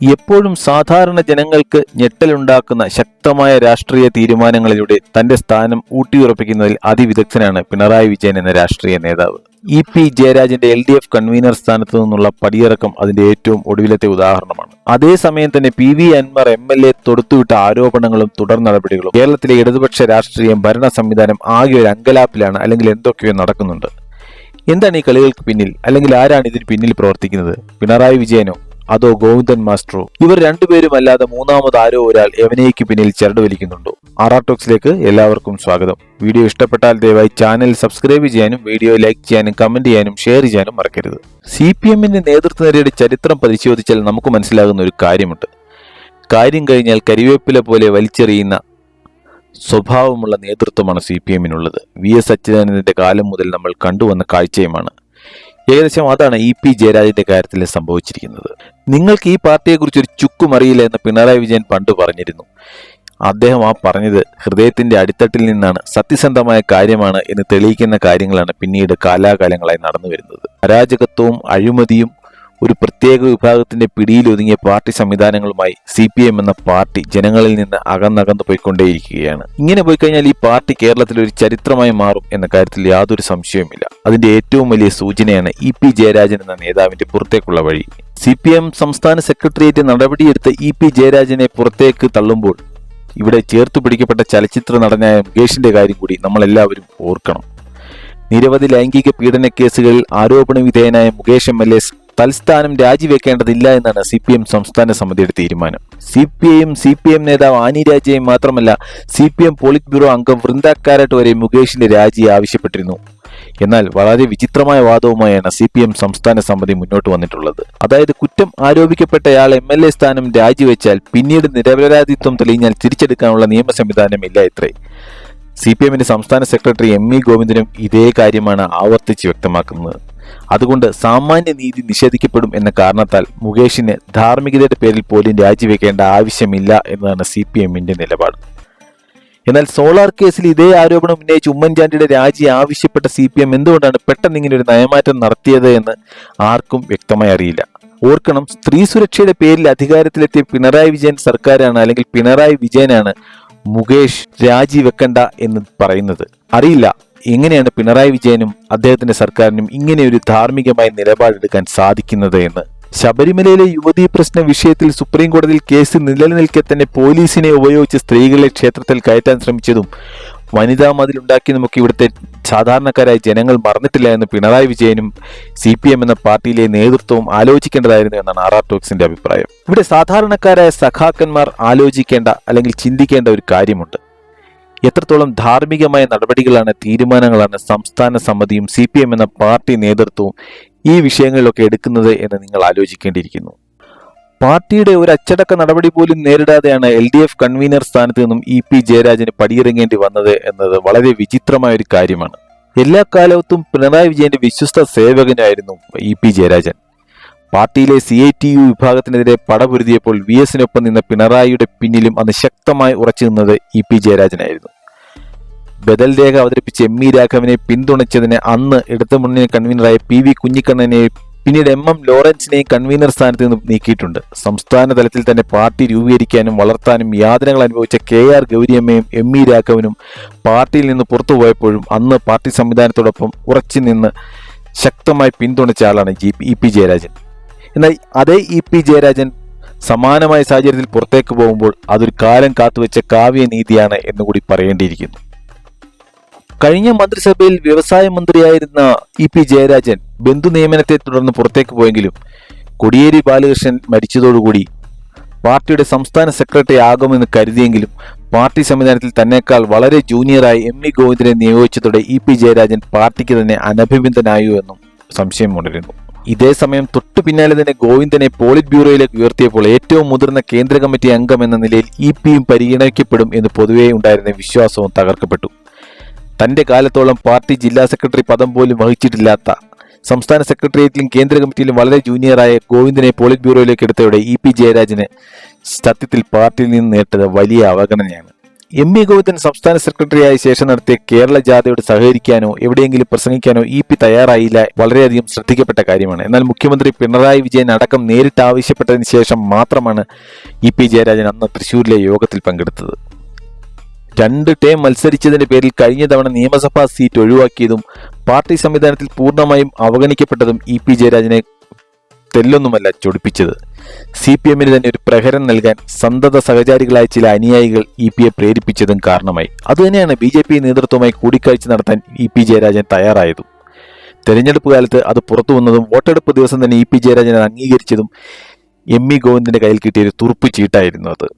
എപ്പോഴും സാധാരണ ജനങ്ങൾക്ക് ഞെട്ടലുണ്ടാക്കുന്ന ശക്തമായ രാഷ്ട്രീയ തീരുമാനങ്ങളിലൂടെ തന്റെ സ്ഥാനം ഊട്ടിയുറപ്പിക്കുന്നതിൽ അതിവിദഗ്ധനാണ് പിണറായി വിജയൻ എന്ന രാഷ്ട്രീയ നേതാവ്. ഇ പി ജയരാജന്റെ എൽ ഡി എഫ് കൺവീനർ സ്ഥാനത്തു നിന്നുള്ള പടിയിറക്കം അതിന്റെ ഏറ്റവും ഒടുവിലത്തെ ഉദാഹരണമാണ്. അതേസമയം തന്നെ P V Anvar M L A തൊടുത്തുവിട്ട ആരോപണങ്ങളും തുടർ നടപടികളും കേരളത്തിലെ ഇടതുപക്ഷ രാഷ്ട്രീയം ഭരണ സംവിധാനം ആകെ ഒരു അങ്കലാപ്പിലാണ് അല്ലെങ്കിൽ എന്തൊക്കെയോ നടക്കുന്നുണ്ട്. എന്താണ് ഈ കളികൾക്ക് പിന്നിൽ? അല്ലെങ്കിൽ ആരാണ് ഇതിന് പിന്നിൽ പ്രവർത്തിക്കുന്നത്? പിണറായി വിജയനോ? അതോ ഗോവിന്ദൻ മാസ്റ്ററോ? ഇവർ രണ്ടുപേരും അല്ലാതെ മൂന്നാമത് ആരോ ഒരാൾ എവനയ്ക്ക് പിന്നിൽ ചരട് വലിക്കുന്നുണ്ടോ? ആറാട്ടോക്സിലേക്ക് ടോക്സിലേക്ക് എല്ലാവർക്കും സ്വാഗതം. വീഡിയോ ഇഷ്ടപ്പെട്ടാൽ ദയവായി ചാനൽ സബ്സ്ക്രൈബ് ചെയ്യാനും വീഡിയോ ലൈക്ക് ചെയ്യാനും കമന്റ് ചെയ്യാനും ഷെയർ ചെയ്യാനും മറക്കരുത്. സി പി എമ്മിന്റെ നേതൃത്വനിരയുടെ ചരിത്രം പരിശോധിച്ചാൽ നമുക്ക് മനസ്സിലാകുന്ന ഒരു കാര്യമുണ്ട്. കാര്യം കഴിഞ്ഞാൽ കരിവേപ്പില പോലെ വലിച്ചെറിയുന്ന സ്വഭാവമുള്ള നേതൃത്വമാണ് സി പി എമ്മിനുള്ളത് വി എസ് അച്യുതാനന്ദന്റെ കാലം മുതൽ നമ്മൾ കണ്ടുവന്ന കാഴ്ചയുമാണ്. ഏകദേശം അതാണ് ഇ പി ജയരാജന്റെ കാര്യത്തിൽ സംഭവിച്ചിരിക്കുന്നത്. നിങ്ങൾക്ക് ഈ പാർട്ടിയെക്കുറിച്ച് ഒരു ചുക്കും അറിയില്ല എന്ന് പിണറായി വിജയൻ പണ്ട് പറഞ്ഞിരുന്നു. അദ്ദേഹം ആ പറഞ്ഞത് ഹൃദയത്തിന്റെ അടിത്തട്ടിൽ നിന്നാണ്. സത്യസന്ധമായ കാര്യമാണ് എന്ന് തെളിയിക്കുന്ന കാര്യങ്ങളാണ് പിന്നീട് കാലാകാലങ്ങളായി നടന്നു വരുന്നത് അരാജകത്വവും അഴിമതിയും ഒരു പ്രത്യേക വിഭാഗത്തിന്റെ പിടിയിലൊതുങ്ങിയ പാർട്ടി സംവിധാനങ്ങളുമായി സി പി എം എന്ന പാർട്ടി ജനങ്ങളിൽ നിന്ന് അകന്നകന്നു പോയിക്കൊണ്ടേയിരിക്കുകയാണ്. ഇങ്ങനെ പോയി കഴിഞ്ഞാൽ ഈ പാർട്ടി കേരളത്തിൽ ഒരു ചരിത്രമായി മാറും എന്ന കാര്യത്തിൽ യാതൊരു സംശയവുമില്ല. അതിന്റെ ഏറ്റവും വലിയ സൂചനയാണ് ഇ പി ജയരാജൻ എന്ന നേതാവിന്റെ പുറത്തേക്കുള്ള വഴി. സി പി എം സംസ്ഥാന സെക്രട്ടേറിയറ്റ് നടപടിയെടുത്ത് ഇ പി ജയരാജനെ പുറത്തേക്ക് തള്ളുമ്പോൾ ഇവിടെ ചേർത്തു പിടിക്കപ്പെട്ട ചലച്ചിത്ര നടനായ മുകേഷിന്റെ കാര്യം കൂടി നമ്മളെല്ലാവരും ഓർക്കണം. നിരവധി ലൈംഗിക പീഡന കേസുകളിൽ ആരോപണ വിധേയനായ മുകേഷ് എം എൽ എ തൽസ്ഥാനം രാജിവെക്കേണ്ടതില്ല എന്നാണ് സി പി എം സംസ്ഥാന സമിതിയുടെ തീരുമാനം. സി പി ഐയും സി പി എം നേതാവ് ആനി രാജയും മാത്രമല്ല C P M politburo അംഗം വൃന്ദ വരെ മുകേഷിന്റെ രാജി ആവശ്യപ്പെട്ടിരുന്നു. എന്നാൽ വളരെ വിചിത്രമായ വാദവുമായാണ് സി പി എം സംസ്ഥാന സമിതി മുന്നോട്ട് വന്നിട്ടുള്ളത്. അതായത് കുറ്റം ആരോപിക്കപ്പെട്ടയാൾ എം എൽ എ സ്ഥാനം രാജിവെച്ചാൽ പിന്നീട് നിരപരാധിത്വം തെളിഞ്ഞാൽ തിരിച്ചെടുക്കാനുള്ള നിയമ സംവിധാനം ഇല്ല ഇത്രേ. സി പി എമ്മിന്റെ സംസ്ഥാന സെക്രട്ടറി എം ഇ ഗോവിന്ദനും ഇതേ കാര്യമാണ് ആവർത്തിച്ച് വ്യക്തമാക്കുന്നത്. അതുകൊണ്ട് സാമാന്യ നീതി നിഷേധിക്കപ്പെടും എന്ന കാരണത്താൽ മുകേഷിന് ധാർമ്മികതയുടെ പേരിൽ പോലും രാജിവെക്കേണ്ട ആവശ്യമില്ല എന്നതാണ് സി പി എമ്മിന്റെ നിലപാട്. എന്നാൽ സോളാർ കേസിൽ ഇതേ ആരോപണം ഉന്നയിച്ച് ഉമ്മൻചാണ്ടിയുടെ രാജി ആവശ്യപ്പെട്ട സി പി എം എന്തുകൊണ്ടാണ് പെട്ടെന്ന് ഇങ്ങനെ ഒരു നയമാറ്റം നടത്തിയത് എന്ന് ആർക്കും വ്യക്തമായി അറിയില്ല. ഓർക്കണം സ്ത്രീ സുരക്ഷയുടെ പേരിൽ അധികാരത്തിലെത്തിയ പിണറായി വിജയൻ സർക്കാരാണ് അല്ലെങ്കിൽ പിണറായി വിജയനാണ് മുകേഷ് രാജിവെക്കണ്ട എന്ന് പറയുന്നത്. അറിയില്ല. എങ്ങനെയാണ് പിണറായി വിജയനും അദ്ദേഹത്തിന്റെ സർക്കാരിനും ഇങ്ങനെ ഒരു ധാർമ്മികമായ നിലപാടെടുക്കാൻ സാധിക്കുന്നത് എന്ന്? ശബരിമലയിലെ യുവതീ പ്രശ്ന വിഷയത്തിൽ സുപ്രീം കോടതിയിൽ കേസ് നിലനിൽക്കെ തന്നെ പോലീസിനെ ഉപയോഗിച്ച് സ്ത്രീകളെ ക്ഷേത്രത്തിൽ കയറ്റാൻ ശ്രമിച്ചതും വനിതാ മതിലുണ്ടാക്കിയതുമൊക്കെ ഇവിടുത്തെ സാധാരണക്കാരായ ജനങ്ങൾ മറന്നിട്ടില്ല എന്ന് പിണറായി വിജയനും സി പി എം എന്ന പാർട്ടിയിലെ നേതൃത്വവും ആലോചിക്കേണ്ടതായിരുന്നു എന്നാണ് ആർ ആർ ടോക്സിന്റെ അഭിപ്രായം. ഇവിടെ സാധാരണക്കാരായ സഖാക്കന്മാർ ആലോചിക്കേണ്ട അല്ലെങ്കിൽ ചിന്തിക്കേണ്ട ഒരു കാര്യമുണ്ട്. എത്രത്തോളം ധാർമ്മികമായ നടപടികളാണ് തീരുമാനങ്ങളാണ് സംസ്ഥാന സമിതിയും സി പി എം എന്ന പാർട്ടി നേതൃത്വവും ഈ വിഷയങ്ങളിലൊക്കെ എടുക്കുന്നത് എന്ന് നിങ്ങൾ ആലോചിക്കേണ്ടിയിരിക്കുന്നു. പാർട്ടിയുടെ ഒരു അച്ചടക്ക നടപടി പോലും നേരിടാതെയാണ് എൽ ഡി എഫ് കൺവീനർ സ്ഥാനത്ത് നിന്നും ഇ പി ജയരാജന് പടിയിറങ്ങേണ്ടി വന്നത് എന്നത് വളരെ വിചിത്രമായ ഒരു കാര്യമാണ്. എല്ലാ കാലത്തും പിണറായി വിജയന്റെ വിശ്വസ്ത സേവകനായിരുന്നു ഇ പി ജയരാജൻ. പാർട്ടിയിലെ സി ഐ ടി യു വിഭാഗത്തിനെതിരെ പടപൊരുതിയപ്പോൾ വി എസിനൊപ്പം നിന്ന പിണറായിയുടെ പിന്നിലും അന്ന് ശക്തമായി ഉറച്ചു നിന്നത് ഇ പി ജയരാജനായിരുന്നു. ബദൽ രേഖ അവതരിപ്പിച്ച് എം ഇ രാഘവനെ പിന്തുണച്ചതിന് അന്ന് ഇടതു മുന്നണി കൺവീനറായ പി വി കുഞ്ഞിക്കണ്ണനെ പിന്നീട് എം എം ലോറൻസിനെയും കൺവീനർ സ്ഥാനത്ത് നിന്ന് നീക്കിയിട്ടുണ്ട്. സംസ്ഥാന തലത്തിൽ തന്നെ പാർട്ടി രൂപീകരിക്കാനും വളർത്താനും യാതനകൾ അനുഭവിച്ച കെ ആർ ഗൗരിയമ്മയും എം ഇ രാഘവനും പാർട്ടിയിൽ നിന്ന് പുറത്തുപോയപ്പോഴും അന്ന് പാർട്ടി സംവിധാനത്തോടൊപ്പം ഉറച്ചു നിന്ന് ശക്തമായി പിന്തുണച്ച ആളാണ് ജി ഇ പി ജയരാജൻ. എന്നാൽ അതേ ഇ പി ജയരാജൻ സമാനമായ സാഹചര്യത്തിൽ പുറത്തേക്ക് പോകുമ്പോൾ അതൊരു കാലം കാത്തുവെച്ച കാവ്യനീതിയാണ് എന്നുകൂടി പറയേണ്ടിയിരിക്കുന്നു. കഴിഞ്ഞ മന്ത്രിസഭയിൽ വ്യവസായ മന്ത്രിയായിരുന്ന ഇ പി ജയരാജൻ ബന്ധു നിയമനത്തെ തുടർന്ന് പുറത്തേക്ക് പോയെങ്കിലും കൊടിയേരി ബാലകൃഷ്ണൻ മരിച്ചതോടുകൂടി പാർട്ടിയുടെ സംസ്ഥാന സെക്രട്ടറി ആകുമെന്ന് കരുതിയെങ്കിലും പാർട്ടി സംവിധാനത്തിൽ തന്നെക്കാൾ വളരെ ജൂനിയറായി എം ഇ ഗോവിന്ദനെ നിയോഗിച്ചതോടെ ഇ പി ജയരാജൻ പാർട്ടിക്ക് തന്നെ അനഭിമിതനായോ എന്നും സംശയം ഉണരുന്നു. ഇതേ സമയം തൊട്ടു പിന്നാലെ തന്നെ ഗോവിന്ദനെ പോളിറ്റ് ബ്യൂറോയിലേക്ക് ഉയർത്തിയപ്പോൾ ഏറ്റവും മുതിർന്ന കേന്ദ്ര കമ്മിറ്റി അംഗം എന്ന നിലയിൽ ഇ പിയും പരിഗണിക്കപ്പെടും എന്ന് പൊതുവേ ഉണ്ടായിരുന്ന വിശ്വാസവും തകർക്കപ്പെട്ടു. തന്റെ കാലത്തോളം പാർട്ടി ജില്ലാ സെക്രട്ടറി പദം പോലും വഹിച്ചിട്ടില്ലാത്ത സംസ്ഥാന സെക്രട്ടേറിയറ്റിലും കേന്ദ്ര കമ്മിറ്റിയിലും വളരെ ജൂനിയറായ ഗോവിന്ദനെ പോളിറ്റ് ബ്യൂറോയിലേക്ക് എടുത്തതോടെ ഇ പി ജയരാജന് സത്യത്തിൽ പാർട്ടിയിൽ നിന്ന് നേട്ടത് വലിയ അവഗണനയാണ്. എം ഇ ഗോവിന്ദൻ സംസ്ഥാന സെക്രട്ടറിയായ ശേഷം നടത്തിയ കേരള ജാഥയോട് സഹകരിക്കാനോ എവിടെയെങ്കിലും പ്രസംഗിക്കാനോ ഇ പി തയ്യാറായില്ല വളരെയധികം ശ്രദ്ധിക്കപ്പെട്ട കാര്യമാണ്. എന്നാൽ മുഖ്യമന്ത്രി പിണറായി വിജയൻ അടക്കം നേരിട്ട് ആവശ്യപ്പെട്ടതിന് ശേഷം മാത്രമാണ് ഇ പി ജയരാജൻ അന്ന് തൃശൂരിലെ യോഗത്തിൽ പങ്കെടുത്തത്. രണ്ട് ടേം മത്സരിച്ചതിന്റെ പേരിൽ കഴിഞ്ഞ തവണ നിയമസഭാ സീറ്റ് ഒഴിവാക്കിയതും പാർട്ടി സംവിധാനത്തിൽ പൂർണമായും അവഗണിക്കപ്പെട്ടതും ഇ പി ജയരാജനെ തെല്ലൊന്നുമല്ല ചൊടിപ്പിച്ചത്. സി പി എമ്മിന് തന്നെ ഒരു പ്രഹരം നൽകാൻ സന്തത സഹചാരികളായ ചില അനുയായികൾ ഇ പിയെ പ്രേരിപ്പിച്ചതും കാരണമായി. അതുതന്നെയാണ് ബി ജെ പി നേതൃത്വവുമായി കൂടിക്കാഴ്ച നടത്താൻ ഇ പി ജയരാജൻ തയ്യാറായതും. തെരഞ്ഞെടുപ്പ് കാലത്ത് അത് പുറത്തു വന്നതും വോട്ടെടുപ്പ് ദിവസം തന്നെ ഇ പി ജയരാജൻ അംഗീകരിച്ചതും എം ഇ ഗോവിന്ദന്റെ കയ്യിൽ കിട്ടിയ ഒരു തുറുപ്പ് ചീട്ടായിരുന്നു അത്.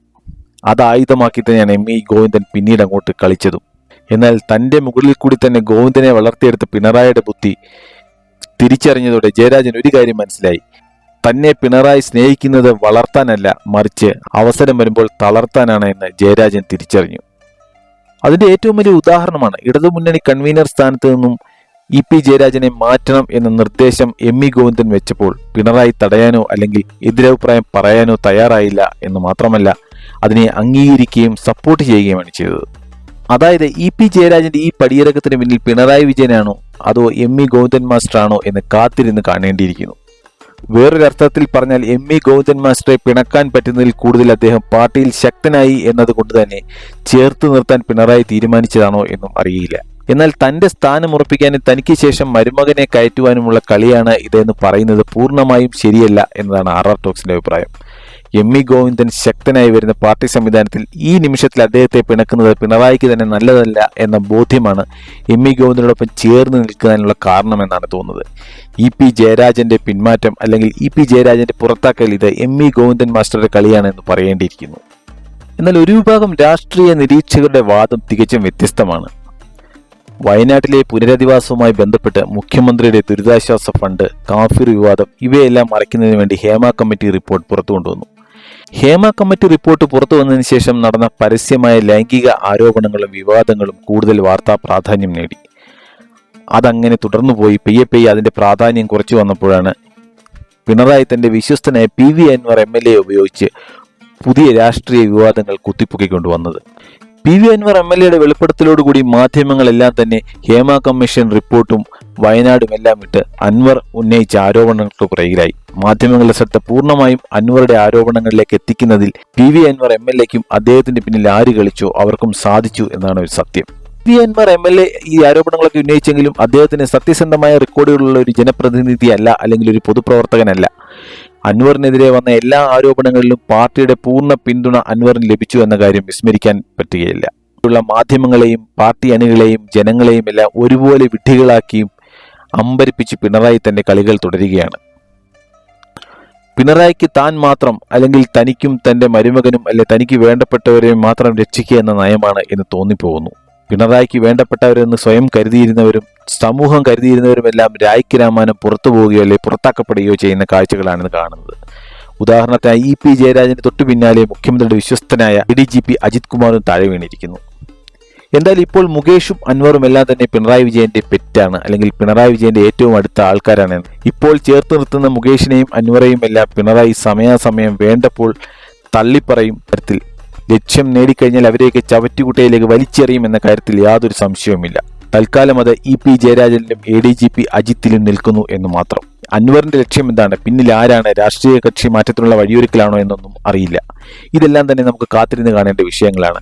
അത് ആയുധമാക്കി തന്നെയാണ് എം ഇ ഗോവിന്ദൻ പിന്നീട് അങ്ങോട്ട് കളിച്ചതും. എന്നാൽ തന്റെ മുകളിൽ കൂടി തന്നെ ഗോവിന്ദനെ വളർത്തിയെടുത്ത പിണറായിയുടെ ബുദ്ധി തിരിച്ചറിഞ്ഞതോടെ ജയരാജൻ ഒരു കാര്യം മനസ്സിലായി. തന്നെ പിണറായി സ്നേഹിക്കുന്നത് വളർത്താനല്ല മറിച്ച് അവസരം വരുമ്പോൾ തളർത്താനാണ് എന്ന് ജയരാജൻ തിരിച്ചറിഞ്ഞു. അതിന്റെ ഏറ്റവും വലിയ ഉദാഹരണമാണ് ഇടതുമുന്നണി കൺവീനർ സ്ഥാനത്ത് നിന്നും ഇ പി ജയരാജനെ മാറ്റണം എന്ന നിർദ്ദേശം എം ഇ ഗോവിന്ദൻ വെച്ചപ്പോൾ പിണറായി തടയാനോ അല്ലെങ്കിൽ എതിരഭിപ്രായം പറയാനോ തയ്യാറായില്ല എന്ന് മാത്രമല്ല അതിനെ അംഗീകരിക്കുകയും സപ്പോർട്ട് ചെയ്യുകയുമാണ് ചെയ്തത്. അതായത് ഇ പി ജയരാജന്റെ ഈ പടിയിറക്കത്തിന് പിന്നിൽ പിണറായി വിജയനാണോ അതോ എം ഇ ഗോവിന്ദൻ മാസ്റ്ററാണോ എന്ന് കാത്തിരുന്ന് കാണേണ്ടിയിരിക്കുന്നു. വേറൊരർത്ഥത്തിൽ പറഞ്ഞാൽ എം ഇ ഗോവിന്ദൻ മാസ്റ്ററെ പിണക്കാൻ പറ്റുന്നതിൽ കൂടുതൽ അദ്ദേഹം പാർട്ടിയിൽ ശക്തനായി എന്നതുകൊണ്ട് തന്നെ ചേർത്ത് നിർത്താൻ പിണറായി തീരുമാനിച്ചതാണോ എന്നും അറിയില്ല. എന്നാൽ തന്റെ സ്ഥാനം ഉറപ്പിക്കാനും തനിക്ക് ശേഷം മരുമകനെ കയറ്റുവാനുമുള്ള കളിയാണ് ഇതെന്ന് പറയുന്നത് പൂർണമായും ശരിയല്ല എന്നതാണ് ആർ ആർ ടോക്സിന്റെ അഭിപ്രായം. എം ഇ ഗോവിന്ദൻ ശക്തനായി വരുന്ന പാർട്ടി സംവിധാനത്തിൽ ഈ നിമിഷത്തിൽ അദ്ദേഹത്തെ പിണക്കുന്നത് പിണറായിക്ക് തന്നെ നല്ലതല്ല എന്ന ബോധ്യമാണ് എം ഇ ഗോവിന്ദനോടൊപ്പം ചേർന്ന് നിൽക്കുന്നതിനുള്ള കാരണമെന്നാണ് തോന്നുന്നത്. ഇ പി ജയരാജന്റെ പിന്മാറ്റം അല്ലെങ്കിൽ ഇ പി ജയരാജന്റെ പുറത്താക്കൽ ഇത് എം ഇ ഗോവിന്ദൻ മാസ്റ്ററുടെ കളിയാണെന്ന് പറയേണ്ടിയിരിക്കുന്നു. എന്നാൽ ഒരു വിഭാഗം രാഷ്ട്രീയ നിരീക്ഷകരുടെ വാദം തികച്ചും വ്യത്യസ്തമാണ്. വയനാട്ടിലെ പുനരധിവാസവുമായി ബന്ധപ്പെട്ട് മുഖ്യമന്ത്രിയുടെ ദുരിതാശ്വാസ ഫണ്ട് കാഫിർ വിവാദം ഇവയെല്ലാം മറയ്ക്കുന്നതിന് വേണ്ടി ഹേമ കമ്മിറ്റി റിപ്പോർട്ട് പുറത്തു കൊണ്ടുവന്നു ഹേമ കമ്മിറ്റി റിപ്പോർട്ട് പുറത്തു വന്നതിന് ശേഷം നടന്ന പരസ്യമായ ലൈംഗിക ആരോപണങ്ങളും വിവാദങ്ങളും കൂടുതൽ വാർത്താ പ്രാധാന്യം നേടി. അതങ്ങനെ തുടർന്നു പോയി. പെയ്യെ പെയ്യെ അതിന്റെ പ്രാധാന്യം കുറച്ചു വന്നപ്പോഴാണ് പിണറായി തന്റെ വിശ്വസ്തനായ P V Anvar M L A ഉപയോഗിച്ച് പുതിയ രാഷ്ട്രീയ വിവാദങ്ങൾ കുത്തിപ്പൊക്കിക്കൊണ്ടുവന്നത്. P V Anvar M L എയുടെ വെളിപ്പെടുത്തലോടുകൂടി മാധ്യമങ്ങളെല്ലാം തന്നെ ഹേമ കമ്മീഷൻ റിപ്പോർട്ടും വയനാടും എല്ലാം വിട്ട് അൻവർ ഉന്നയിച്ച ആരോപണങ്ങൾക്ക് പുറകിലായി. മാധ്യമങ്ങളുടെ ശ്രദ്ധ പൂർണമായും അൻവറുടെ ആരോപണങ്ങളിലേക്ക് എത്തിക്കുന്നതിൽ P V Anvar M L എക്കും അദ്ദേഹത്തിന്റെ പിന്നിൽ ആര് കളിച്ചോ അവർക്കും സാധിച്ചു എന്നാണ് ഒരു സത്യം. P Anvar M L A ഈ ആരോപണങ്ങളൊക്കെ ഉന്നയിച്ചെങ്കിലും അദ്ദേഹത്തിന് സത്യസന്ധമായ റെക്കോർഡുകളുള്ള ഒരു ജനപ്രതിനിധിയല്ല അല്ലെങ്കിൽ ഒരു പൊതുപ്രവർത്തകനല്ല. അൻവറിനെതിരെ വന്ന എല്ലാ ആരോപണങ്ങളിലും പാർട്ടിയുടെ പൂർണ പിന്തുണ അൻവറിന് ലഭിച്ചു എന്ന കാര്യം വിസ്മരിക്കാൻ പറ്റുകയില്ല. ഉള്ള മാധ്യമങ്ങളെയും പാർട്ടി അണികളെയും ജനങ്ങളെയും എല്ലാം ഒരുപോലെ വിഡ്ഢികളാക്കിയും അമ്പരിപ്പിച്ച് പിണറായി തന്റെ കളികൾ തുടരുകയാണ്. പിണറായിക്ക് താൻ മാത്രം അല്ലെങ്കിൽ തനിക്കും തന്റെ മരുമകനും അല്ലെ തനിക്ക് വേണ്ടപ്പെട്ടവരെയും മാത്രം രക്ഷിക്കുക എന്ന നയമാണ് എന്ന് തോന്നിപ്പോകുന്നു. പിണറായിക്ക് വേണ്ടപ്പെട്ടവരെന്ന് സ്വയം കരുതിയിരുന്നവരും സമൂഹം കരുതിയിരുന്നവരുമെല്ലാം രായ്ക്ക് രാമാനം പുറത്തു പോവുകയോ അല്ലെ പുറത്താക്കപ്പെടുകയോ ചെയ്യുന്ന കാഴ്ചകളാണ് കാണുന്നത്. ഉദാഹരണത്തിന് ഇ പി ജയരാജന് തൊട്ടു പിന്നാലെ മുഖ്യമന്ത്രിയുടെ വിശ്വസ്തനായ ഡി ജി പി അജിത് കുമാറും താഴെ വീണിരിക്കുന്നു. എന്തായാലും ഇപ്പോൾ മുകേഷും അൻവറും എല്ലാം തന്നെ പിണറായി വിജയന്റെ പെറ്റാണ്. അല്ലെങ്കിൽ പിണറായി വിജയന്റെ ഏറ്റവും അടുത്ത ആൾക്കാരാണ്. ഇപ്പോൾ ചേർത്ത് നിർത്തുന്ന മുകേഷിനെയും അൻവറെയും എല്ലാം പിണറായി സമയാസമയം വേണ്ടപ്പോൾ തള്ളിപ്പറയും തരത്തിൽ. ലക്ഷ്യം നേടിക്കഴിഞ്ഞാൽ അവരെയൊക്കെ ചവറ്റുകുട്ടയിലേക്ക് വലിച്ചെറിയും എന്ന കാര്യത്തിൽ യാതൊരു സംശയവുമില്ല. തൽക്കാലം അത് ഇ പി ജയരാജനിലും എ ഡി ജി പി അജിത്തിലും നിൽക്കുന്നു എന്ന് മാത്രം. അൻവറിന്റെ ലക്ഷ്യം എന്താണ്? പിന്നിൽ ആരാണ്? രാഷ്ട്രീയ കക്ഷി മാറ്റത്തിനുള്ള വഴിയൊരുക്കലാണോ എന്നൊന്നും അറിയില്ല. ഇതെല്ലാം തന്നെ നമുക്ക് കാത്തിരുന്ന് കാണേണ്ട വിഷയങ്ങളാണ്.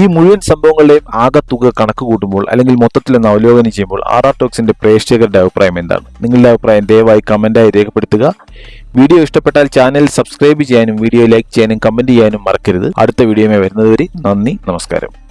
ഈ മുഴുവൻ സംഭവങ്ങളുടെയും ആകത്തുക കണക്ക് കൂട്ടുമ്പോൾ അല്ലെങ്കിൽ മൊത്തത്തിലൊന്ന് അവലോകനം ചെയ്യുമ്പോൾ ആർ ആർ ടോക്സിന്റെ പ്രേക്ഷകരുടെ അഭിപ്രായം എന്താണ്? നിങ്ങളുടെ അഭിപ്രായം ദയവായി കമന്റായി രേഖപ്പെടുത്തുക. വീഡിയോ ഇഷ്ടപ്പെട്ടാൽ ചാനൽ സബ്സ്ക്രൈബ് ചെയ്യാനും വീഡിയോ ലൈക്ക് ചെയ്യാനും കമന്റ് ചെയ്യാനും മറക്കരുത്. അടുത്ത വീഡിയോമേ വരുന്നതുവരെ നന്ദി നമസ്കാരം.